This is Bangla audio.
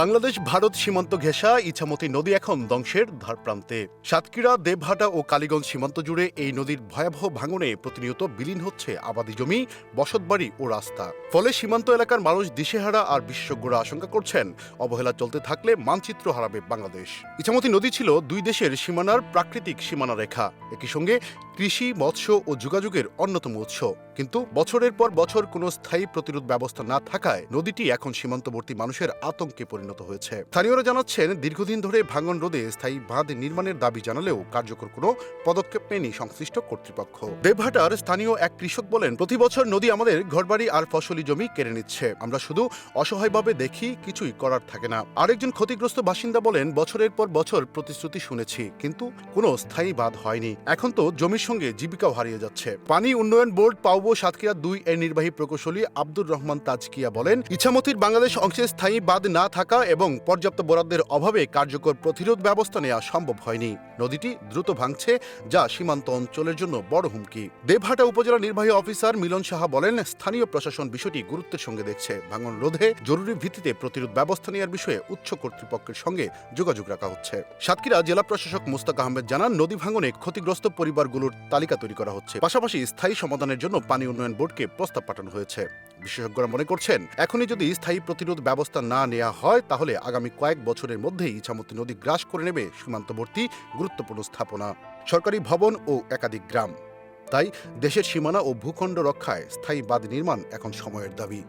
বাংলাদেশ, ভারত সীমান্ত ঘেঁষা, ইছামতি নদী এখন ধ্বংসের ধারপ্রান্তে। সাতক্ষীরা, দেবহাটা ও কালীগঞ্জ সীমান্ত জুড়ে এই নদীর ভয়াবহ ভাঙনে প্রতিনিয়ত বিলীন হচ্ছে আবাদি জমি, বসতবাড়ি ও রাস্তা। ফলে সীমান্ত এলাকার মানুষ দিশেহারা আর বিশেষজ্ঞরা আশঙ্কা করছেন, অবহেলা চলতে থাকলে মানচিত্র হারাবে বাংলাদেশ। ইছামতি নদী ছিল দুই দেশের সীমানার প্রাকৃতিক সীমানা রেখা। একই সঙ্গে কৃষি, মৎস্য ও যোগাযোগের অন্যতম উৎস। কিন্তু বছরের পর বছর কোনো স্থায়ী প্রতিরোধ ব্যবস্থা না থাকায় নদীটি এখন সীমান্তবর্তী মানুষের আতঙ্কে পরিণত হয়েছে। স্থানীয়রা জানাচ্ছেন, দীর্ঘদিন ধরে ভাঙন রোধে স্থায়ী বাঁধ নির্মাণের দাবি জানালেও কার্যকর কোনো পদক্ষেপ নেয়নি সংশ্লিষ্ট কর্তৃপক্ষ। দেবহাটার স্থানীয় এক কৃষক বলেন, প্রতি বছর নদী আমাদের ঘরবাড়ি আর ফসলি জমি কেড়ে নিচ্ছে। আমরা শুধু অসহায়ভাবে দেখি, কিছুই করার থাকে না। আরেকজন ক্ষতিগ্রস্ত বাসিন্দা বলেন, বছরের পর বছর প্রতিশ্রুতি শুনেছি, কিন্তু কোনো স্থায়ী বাঁধ হয়নি। এখন তো জমির সঙ্গে জীবিকাও হারিয়ে যাচ্ছে। পানি উন্নয়ন বোর্ড পাউবো সাতক্ষীরা দুই এর নির্বাহী প্রকৌশলী আব্দুর রহমান তাজকিয়া বলেন, ইছামতির বাংলাদেশ অংশে স্থায়ী বাঁধ না থাকা এবং পর্যাপ্ত বরাদ্দের অভাবে কার্যকর প্রতিরোধ ব্যবস্থা নেওয়া সম্ভব হয়নি। নদীটি দ্রুত ভাঙছে, যা সীমান্ত অঞ্চলের জন্য বড় হুমকি। দেবহাটা উপজেলা নির্বাহী অফিসার মিলন সাহা বলেন, স্থানীয় প্রশাসন বিষয়টি গুরুত্বের সঙ্গে দেখছে। ভাঙন রোধে জরুরি ভিত্তিতে প্রতিরোধ ব্যবস্থা নেওয়ার বিষয়ে উচ্চ কর্তৃপক্ষের সঙ্গে যোগাযোগ রাখা হচ্ছে। সাতক্ষীরা জেলা প্রশাসক মুস্তাক আহমেদ জানান, নদী ভাঙনে ক্ষতিগ্রস্ত পরিবারগুলোর তালিকা তৈরি করা হচ্ছে। পাশাপাশি স্থায়ী সমাধানের জন্য পানি উন্নয়ন বোর্ডকে প্রস্তাব পাঠানো হয়েছে। বিশেষজ্ঞরা মনে করছেন, এখনই যদি স্থায়ী প্রতিরোধ ব্যবস্থা না নেওয়া হয়, তাহলে আগামী কয়েক বছরের মধ্যেই ইছামতি নদী গ্রাস করে নেবে সীমান্তবর্তী গুরুত্বপূর্ণ স্থাপনা। সরকারি ভবন ও একাধিক গ্রাম। তাই দেশের সীমানা ও ভূখণ্ড রক্ষায় স্থায়ী বাঁধ নির্মাণ এখন সময়ের দাবি।